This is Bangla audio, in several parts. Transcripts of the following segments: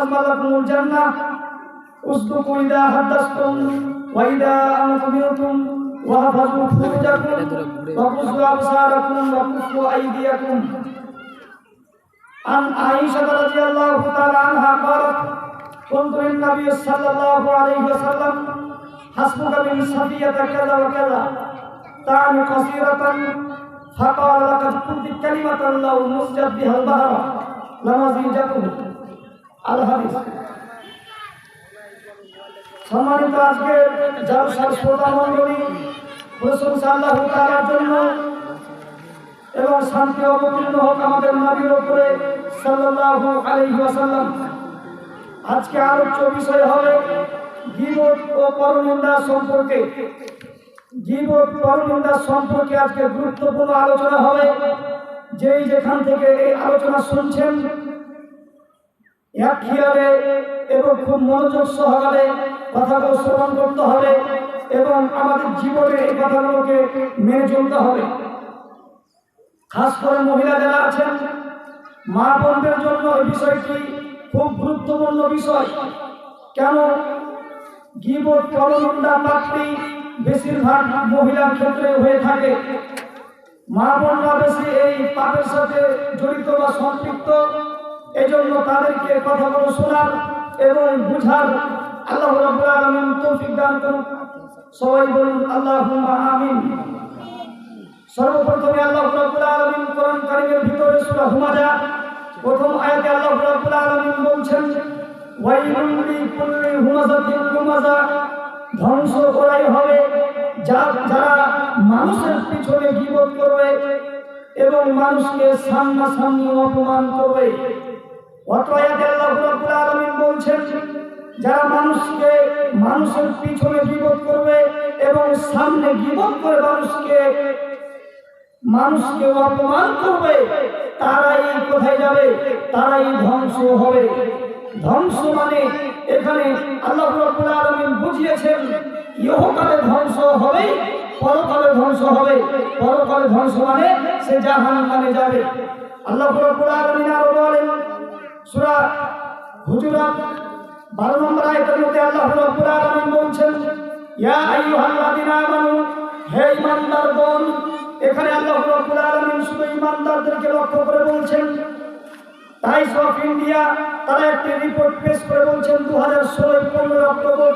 أزملكم الجنة اصدقوا إذا حدثتم وإذا أنتم واحفظوا فروجكم وقصوا أبصاركم وكفوا أيديكم عن عائشة رضي الله تعالى عنها قالت قلت للنبي صلى الله عليه وسلم حسبك من صفية كذا وكذا تعني قصيرة فقال لقد كنت كلمة لو مسجد بها البحر لمزيجته আল হাদিস সম্মানিত আজকে জলসার শ্রোতা মন্ডলী প্রশংসা আল্লাহ জন্য এবং শান্তি অবতীর্ণ হোক আমাদের নবীর উপরে সাল্লাল্লাহু আলাইহি ওয়াসাল্লাম। আজকে আলোচ্য বিষয় হবে গীবত ও পরনিন্দা সম্পর্কে। গীবত, পরনিন্দা সম্পর্কে আজকে গুরুত্বপূর্ণ আলোচনা হবে। যেই যেখান থেকে এই আলোচনা শুনছেন খেয়ালে এবং খুব মনোযোগ সহকারে কথাগুলো শ্রবণ করতে হবে এবং আমাদের জীবনে এই কথাগুলোকে মেনে চলতে হবে। খাস করে মহিলা যারা আছেন, মা বোনদের জন্য এই বিষয়টি খুব গুরুত্বপূর্ণ বিষয়। কেন? গিবত পরমন্দা প্রাপ্তি বেশিরভাগ মহিলার ক্ষেত্রে হয়ে থাকে। মা বোনরা বেশি এই পাপের সাথে জড়িত বা সম্পৃক্ত। এজন্য তাদেরকে কথাগুলো শোনার এবং বুঝার আল্লাহ রাব্বুল আলামিন তৌফিক দান করুন। সবাই বলুন, আল্লাহুম্মা আমিন। সর্বপ্রথমে আল্লাহ রাব্বুল আলামিন কোরআন কারীমের ভিতরে সূরা হুমাজা প্রথম আয়াতে আল্লাহ রাব্বুল আলামিন বলছেন ওয়াইলুল লিকুল্লি হুমাজাতিন লুমাজা ধ্বংস করাই হবে যা, যারা মানুষের পিছনে গীবত করবে এবং মানুষকে সামনাসামনি অপমান করবে। বলছেন, যারা মানুষকে মানুষের পিছনে গীবত করবে এবং সামনে গীবত করে মানুষকে মানুষকে অপমান করবে, তারাই কোথায় যাবে? তারাই ধ্বংস হবে। ধ্বংস মানে এখানে আল্লাহ রাব্বুল আলামিন বুঝিয়েছেন, ইহকালে ধ্বংস হবে, পরকালে ধ্বংস হবে। পরকালে ধ্বংস মানে সে জাহান্নামে যাবে। আল্লাহ আলামিন আরও বলেন সূরা হুজুরাত 12 নম্বর আয়াতের মধ্যে আল্লাহ রাব্বুল আলামিন বলছেন, ইয়া আইয়ুহাল্লাযিনা আমানু, হে ঈমানদারগণ এখানে আল্লাহ রাব্বুল আলামিন শুধু ঈমানদারদেরকে লক্ষ্য করে বলছেন, টাইমস অফ ইন্ডিয়া তারা একটি রিপোর্ট পেশ করে বলছেন দু হাজার ষোলোই পনেরোই অক্টোবর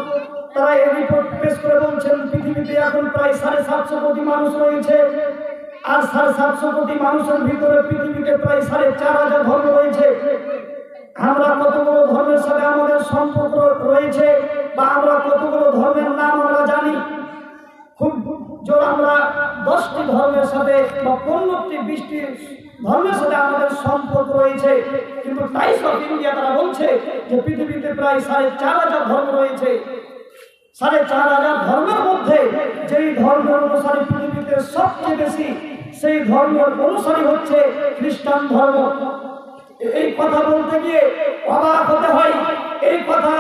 তারা এই রিপোর্ট পেশ করে বলছেন, পৃথিবীতে এখন প্রায় সাড়ে সাতশো কোটি মানুষ রয়েছে, আর সাড়ে সাতশো কোটি মানুষের ভিতরে পৃথিবীতে প্রায় সাড়ে চার আমরা কতগুলো ধর্মের নাম আমরা জানি? খুব জোর আমরা দশটি ধর্মের সাথে বা পনেরোটি, বিশটি ধর্মের সাথে আমাদের সম্পর্ক রয়েছে। কিন্তু টাইমস অফ ইন্ডিয়া তারা বলছে যে পৃথিবীতে প্রায় সাড়ে চার হাজার ধর্ম রয়েছে। সাড়ে চার হাজার ধর্মের মধ্যে যেই ধর্ম অনুসারী পৃথিবীতে সবচেয়ে বেশি, সেই ধর্মের অনুসারী হচ্ছে খ্রিস্টান ধর্ম। এই কথা বলতে গিয়ে অবাক হতে হয়। এই কথা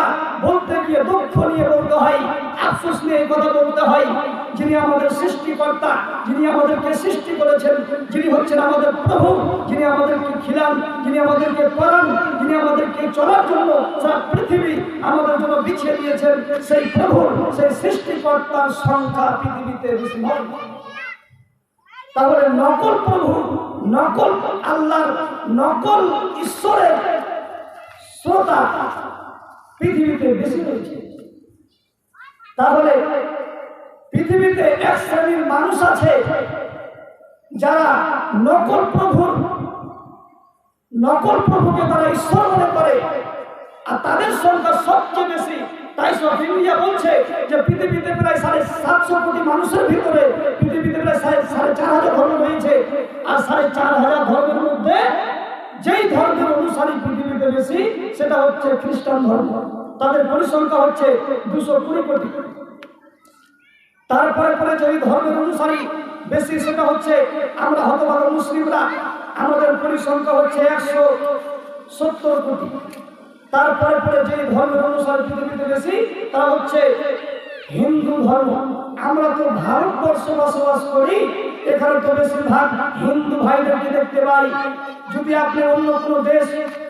বলতে গিয়ে দুঃখ নিয়ে বলতে হয়, আফসোস নিয়ে কথা বলতে হয়। যিনি আমাদের সৃষ্টিকর্তা, যিনি আমাদেরকে সৃষ্টি করেছেন, যিনি হচ্ছেন আমাদের প্রভু, যিনি আমাদেরকে খিলান, যিনি আমাদেরকে পড়ান যিনি আমাদেরকে চলার জন্য সারা পৃথিবী আমাদের জন্য বিছিয়ে দিয়েছেন, সেই প্রভু, সেই সৃষ্টিকর্তার সংখ্যা পৃথিবীতে বেশি নয় তাহলে নকল প্রভু, নকল আল্লাহর, নকল ঈশ্বরের শ্রোতা পৃথিবীতে বেশি রয়েছে। তাহলে পৃথিবীতে এক শ্রেণির মানুষ আছে যারা নকল প্রভুর নকল প্রভুকে তারা ঈশ্বর মনে করে। আর তাদের সংখ্যা সবচেয়ে বেশি। তাই সব ইন্ডিয়া বলছে যে পৃথিবীতে প্রায় সাড়ে সাতশো কোটি মানুষের ভিতরে পৃথিবীতে প্রায় সাড়ে সাড়ে চার হাজার ধর্ম রয়েছে। আর সাড়ে চার হাজার ধর্মের মধ্যে যেই ধর্মের অনুসারী পৃথিবীতে বেশি, সেটা হচ্ছে খ্রিস্টান ধর্ম। তাদের পরিসংখ্যা হচ্ছে দুশো কুড়ি কোটি। তারপরে পরে যেই ধর্মের অনুসারী বেশি, সেটা হচ্ছে আমরা হতভাগ মুসলিমরা। আমাদের পরিসংখ্যা হচ্ছে একশো সত্তর কোটি। তারপরে পরে যে ধর্মের অনুসারে পৃথিবীতে বেশি তা হচ্ছে হিন্দু ধর্ম। আমরা তো ভারতবর্ষে বসবাস করি এখানে তো বেশিরভাগ হিন্দু ভাইদেরকে দেখতে পাই। যদি আপনি অন্য কোনো দেশ,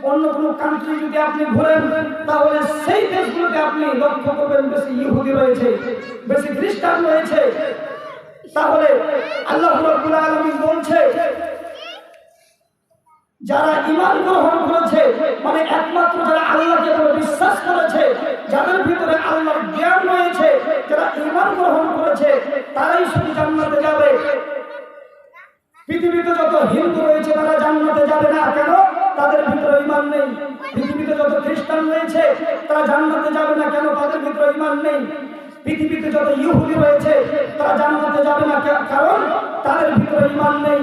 অন্য কোনো কান্ট্রি যদি আপনি ঘোরেন, তাহলে সেই দেশগুলোতে আপনি লক্ষ্য করবেন বেশি ইহুদি রয়েছে, বেশি খ্রিস্টান রয়েছে। তাহলে আল্লাহ রাব্বুল আলামিন বলছে, যারা ইমান গ্রহণ করেছে মানে একমাত্র যারা আল্লাহকে বলে বিশ্বাস করেছে, যাদের ভিতরে আল্লাহর জ্ঞান রয়েছে, যারা ইমান গ্রহণ করেছে, তারাই শুধু জান্নাতে যাবে। পৃথিবীতে যত হিন্দু রয়েছে তারা জান্নাতে যাবে না। কেন? তাদের ভিতরে ইমান নেই। পৃথিবীতে যত খ্রিস্টান রয়েছে, তারা জান্নাতে যাবে না। কেন? তাদের ভিতরে ইমান নেই। পৃথিবীতে যত ইহুদি রয়েছে, তারা জান্নাতে যাবে না। কারণ তাদের ভিতরে ইমান নেই।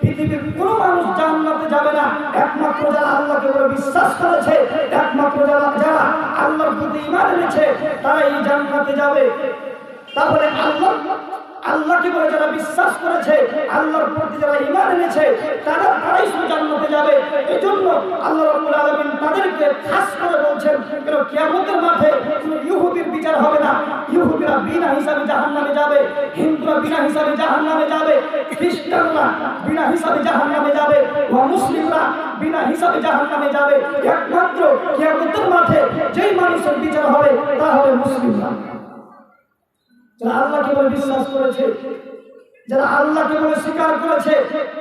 পৃথিবীর কোনো মানুষ জান্নাতে যাবে না। একমাত্র যারা আল্লাহকে বলে বিশ্বাস করেছে, একমাত্র যারা যারা আল্লাহর প্রতি ইমান এনেছে তারা এই জান্নাতে যাবে। তাহলে আল্লাহ আল্লাহকে বলে যারা বিশ্বাস করেছে তারা তারাই শুধু জান্নাতে যাবে। এই জন্য আল্লাহ রাব্বুল আলামিন তাদেরকে খাস করে বলছেন, কেন কিয়ামতের মাঠে ইহুদির বিচার হবে না। ইহুদিরা বিনা হিসাবে জাহান্নামে যাবে, হিন্দুরা বিনা হিসাবে জাহান্নামে যাবে, খ্রিস্টানরা বিনা হিসাবে জাহান্নামে যাবে ও মুসলিমরা বিনা হিসাবে জাহান্নামে যাবে। একমাত্র কিয়ামতের মাঠে যেই মানুষের বিচার হবে, তা হবে মুসলিমরা। যারা আল্লাহকে বিশ্বাস করেছে যারা আল্লাহকে বলে স্বীকার করেছে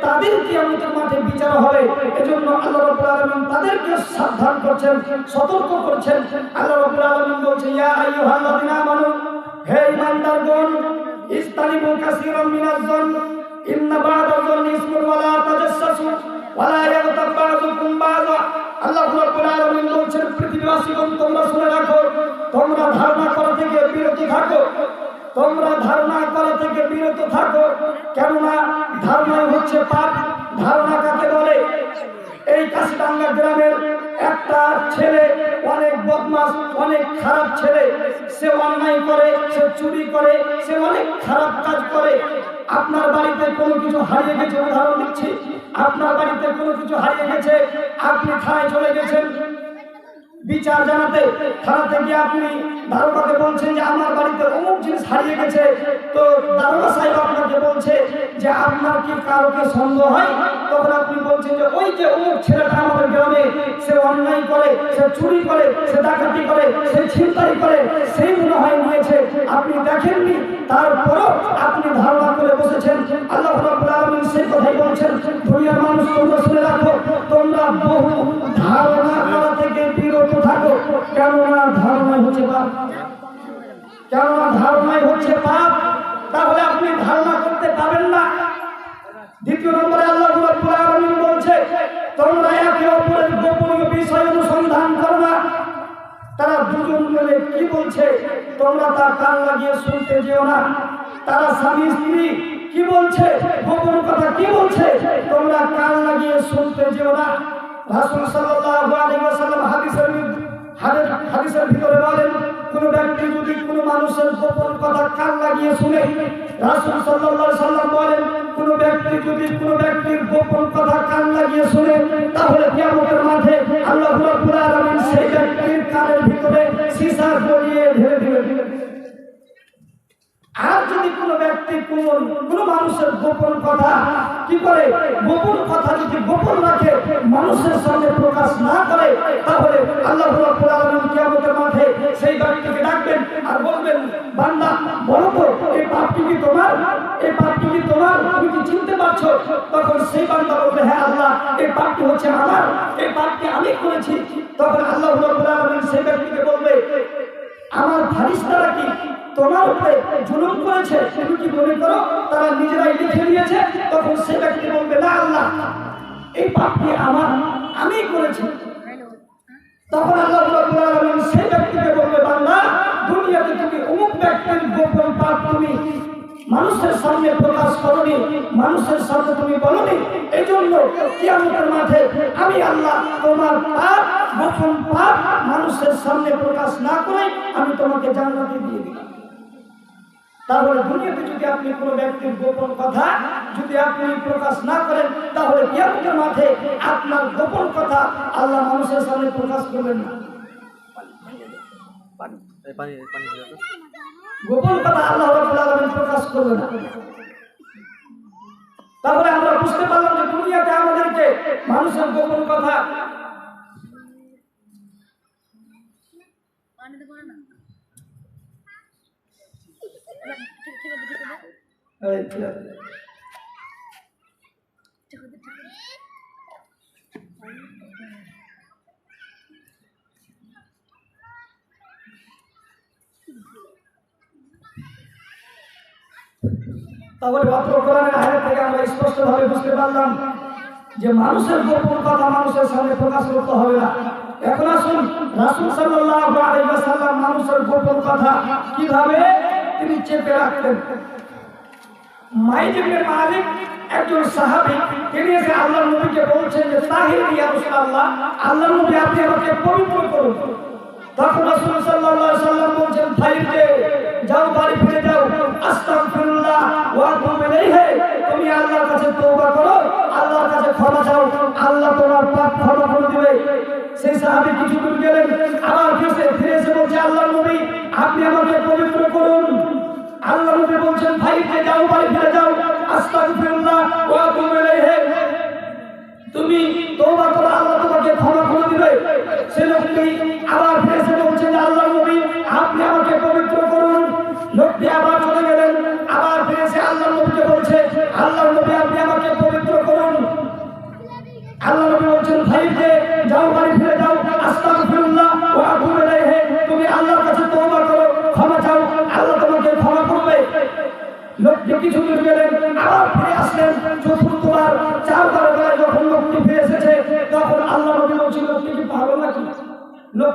তাদের কিয়ামতের মাঠে বিচার হবে। এজন্য আল্লাহ রাব্বুল আলামিন তাদেরকে সাবধান করছেন, সতর্ক করছেন। আল্লাহ রাব্বুল আলামিন বলছেন, ইয়া আইয়ুহাল্লাযিনা আমানু, হে ঈমানদারগণ ইস্তানিবু কাসীরাম মিনাজ জন ইন্না বা'দা যন্নি ইসমুন ওয়ালা তাজাসসু ওয়ালা ইয়াগতাব বা'দুকুম বা'দা। আল্লাহ রাব্বুল আলামিন বলছেন, পৃথিবীবাসীগণ, তোমরা শুনে রাখো, তোমরা ধারণা করা থেকে বিরতি থাকো তোমরা ধারণা করা থেকে বিরত থাকো। কেননা ধারণা হচ্ছে পাপ। ধারণা কাকে বলে? এই কাশিডাঙ্গা গ্রামের একটা ছেলে অনেক বদমাস অনেক খারাপ ছেলে। সে অন্যায় করে, সে চুরি করে, সে অনেক খারাপ কাজ করে। আপনার বাড়িতে কোনো কিছু হারিয়ে গেছে, উদাহরণ দিচ্ছি। আপনার বাড়িতে কোনো কিছু হারিয়ে গেছে, আপনি থানায় চলে গেছেন। বিচার জানাতে থানাতে থেকে আপনি দারোগাকে বলছেন যে আমার বাড়িতে অমুক জিনিস হারিয়ে গেছে। তো দারোগা সাহেব আপনাকে বলছে যে আপনার কি কারোকে সন্দেহ হয়? তখন আপনি বলছেন যে ওই যে অমুক ছেলেটা আমাদের গ্রামে, সে অন্যায় করে, সে চুরি করে, সে ডাকাতি করে, সে ছিনতাই করে, সেই মনে হয় নিয়েছে। আপনি দেখেননি? তারপরও আপনি ধারণা করে বসেছেন। আল্লাহ সেই কথাই বলছেন, দুনিয়ার মানুষ তোমরা শুনে রাখো দুজন মিলে কি বলছে? তোমরা তার কান লাগিয়ে শুনতে যেও না। তারা স্বামী, স্ত্রী কি বলছে? গোপন কথা কি বলছে? তোমরা কান লাগিয়ে শুনতে যেও না। ওয়াসাল্লাম বলেন, কোন ব্যক্তি যদি কোনো মানুষের গোপন কথা কান লাগিয়ে শুনে, রাসূল সাল্লাল্লাহু আলাইহি সাল্লাম বলেন, কোন ব্যক্তি যদি কোন আর যদি কোনো ব্যক্তি কোন কোন মানুষের গোপন কথা, কি করে? গোপন কথা যদি গোপন রাখে, মানুষের সামনে প্রকাশ না করে, তাহলে আল্লাহ রাব্বুল আলামিন কিয়ামতের মাঠে সেই ব্যক্তিকে ডাকবেন আর বলবেন, বান্দা, বলো তো, এই পাপটি কি তোমার? এই পাপটি কি তোমার? তুমি কি চিনতে পারছ? তখন সেই বান্দা বলবে হ্যাঁ আল্লাহ, এই পাপটি হচ্ছে আমার, এই পাপটি আমি করেছি। তখন আল্লাহ রাব্বুল আলামিন সেই ব্যক্তিকে বলবে, আমার ফারিস্তারা কি? তোমার উপরে জুলুম করেছে, তুমি কি মনে করো তারা নিজেরাই লিখে দিয়েছে? তখন সে ব্যক্তি বলবে, না আল্লাহ, এই পাপটি আমার, আমি করেছি। তখন আল্লাহ সেই ব্যক্তিকে বলবে, বান্দা, দুনিয়াতে তুমি অমুক ব্যক্তির গোপন পাপ তুমি মানুষের সামনে প্রকাশ করনি, মানুষের সামনে তুমি বলনি। এই জন্য মাঠে আমি আল্লাহ তোমার পাপ, গোপন পাপ মানুষের সামনে প্রকাশ না করে আমি তোমাকে জান্নাতে দিয়ে দিলাম। তাহলে দুনিয়াতে যদি আপনি কোনো ব্যক্তির গোপন কথা যদি আপনি প্রকাশ না করেন তাহলে কিয়ামতের মাঠে আপনার গোপন কথা আল্লাহ মানুষের সামনে প্রকাশ করবেন না। গোপন কথা আল্লাহ রাব্বুল প্রকাশ করবে না তাহলে আমরা বুঝতে পারলাম যে দুনিয়াতে আমাদেরকে মানুষের গোপন কথা পানি দেবো না এবার ঠিক ঠিক আছে ঠিক আছে এই, ঠিক আছে। ঠিক আছে ঠিক আছে তাহলে অত্র কোরআনের থেকে আমরা স্পষ্টভাবে বুঝতে পারলাম যে মানুষের গোপন কথা মানুষের সামনে প্রকাশ করতে হবে না। এখন আসুন, রাসূল সাল্লাল্লাহু আলাইহি মানুষের গোপন কথা কীভাবে তিনি চেপে রাখতেন? মাইজ ইবনে মালিক একজন সাহাবী, তিনি এসে আল্লাহর নবীকে বলছেন যে, তাহির ইয়া রাসূলুল্লাহ, আল্লাহর নবী, আপনি আমাকে পবিত্র করুন। তখন রাসূল সাল্লাল্লাহু আলাইহি সাল্লাম বলছেন ভাইকে যাও বাড়ি ফিরে যাও। আস্তাগফিরুল্লাহ ওয়া আতুবু ইলাইহি। তুমি আল্লাহর কাছে তওবা করো, আল্লাহর কাছে ক্ষমা চাও। আল্লাহ তোমার পাপ ক্ষমা করে দিবে। সেই সাহাবী কিছু দূর গেলেন, আবার ফিরে এসে বলছে, আল্লাহর নবী, আপনি আমাকে পবিত্র তুমি তোমার আল্লাহ তোমাকে ক্ষমা করে দিবে। সে লোকটি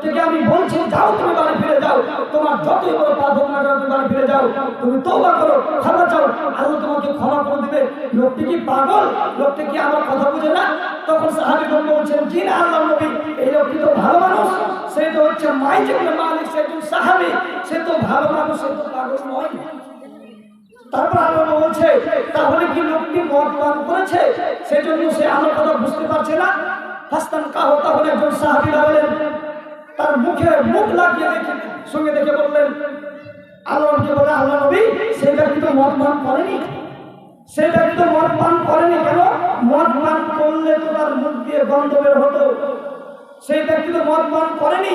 লোকটিকে আমি বলছি, যাও তুমি বাড়ি ফিরে যাও। তোমার যতই বড় পাপ হোক না তুমি বাড়ি ফিরে যাও। তুমি তওবা করো, ক্ষমা চাও। আল্লাহ তোমাকে ক্ষমা করে দিবে। লোকটি কি পাগল? লোকটি কি আমার কথা বুঝে না? তখন সাহাবীগণ বলছেন, জি না আল্লাহ নবী, এই লোকটি তো ভালো মানুষ। সে তো হচ্ছে মাইজের মালিক, সে একজন সাহাবী। সে তো ভালো মানুষ, সে তো পাগল নয়। তারপর আল্লাহ বলছে, তাহলে কি লোকটি মদ পান করেছে? সেজন্য সে আমার কথা বুঝতে পারছে না? হাস্তান কাহ তাহলে একজন সাহাবীরা বলেন তার মুখে মুখ লাগিয়ে দেখে, সঙ্গে দেখে বললেন, আল্লাহকে বলে আল্লাহ নবী সেই ব্যক্তি তো মদ পান করেনি। সেই ব্যক্তি তো মদ পান করেনি কেন? মদ পান করলে তো তার মুখ দিয়ে গন্ধ বের হতো। সেই ব্যক্তি তো মদ পান করেনি।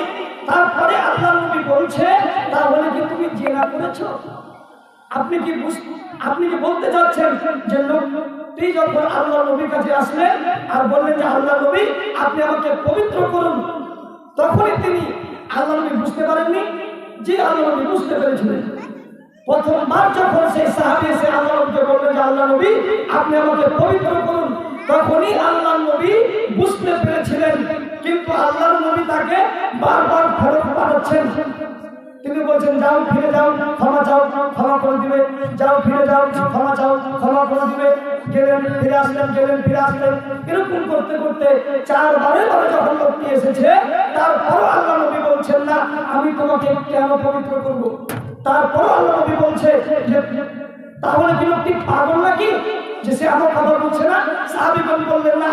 তারপরে আল্লাহ নবী বলছে, তাহলে কি তুমি জেনা করেছ? আপনি কি আপনি কি বলতে চাচ্ছেন যে লোকটি যখন আল্লাহ নবীর কাছে আসলেন আর বললেন যে আল্লাহ নবী, আপনি আমাকে পবিত্র করুন তখনই তিনি আল্লাহ নবী বুঝতে পারেননি যে আল্লাহ নবী বুঝতে পেরেছিলেন। প্রথমবার যখন সেই সাহাবী এসে আল্লাহ নবীকে বললেন যে, আল্লাহ নবী, আপনি আমাকে পবিত্র করুন। তখনই আল্লাহ নবী বুঝতে পেরেছিলেন, কিন্তু আল্লাহ নবী তাকে বারবার ফেরত পাঠাচ্ছেন। তিনি বলছেন, যাও, ফিরে যাও, ক্ষমা চাও, ক্ষমা করে দিবে। যাও, ফিরে যাও, ক্ষমা চাও, ক্ষমা করে দিবে। গেলেন, ফিরে আসলেন, গেলেন, ফিরে আসলেন। এরকম করতে করতে চারবারে বারে যখন লোকটি এসেছে, তারপরও আল্লাহ নবী বলছেন, না, আমি তোমাকে কেন পবিত্র করব? তারপরও আল্লাহ নবী বলছে যে, তাহলে কি লোকটি পাগল নাকি? যে সে আমার কথা বলছে না। সাহাবিগণ বললেন, না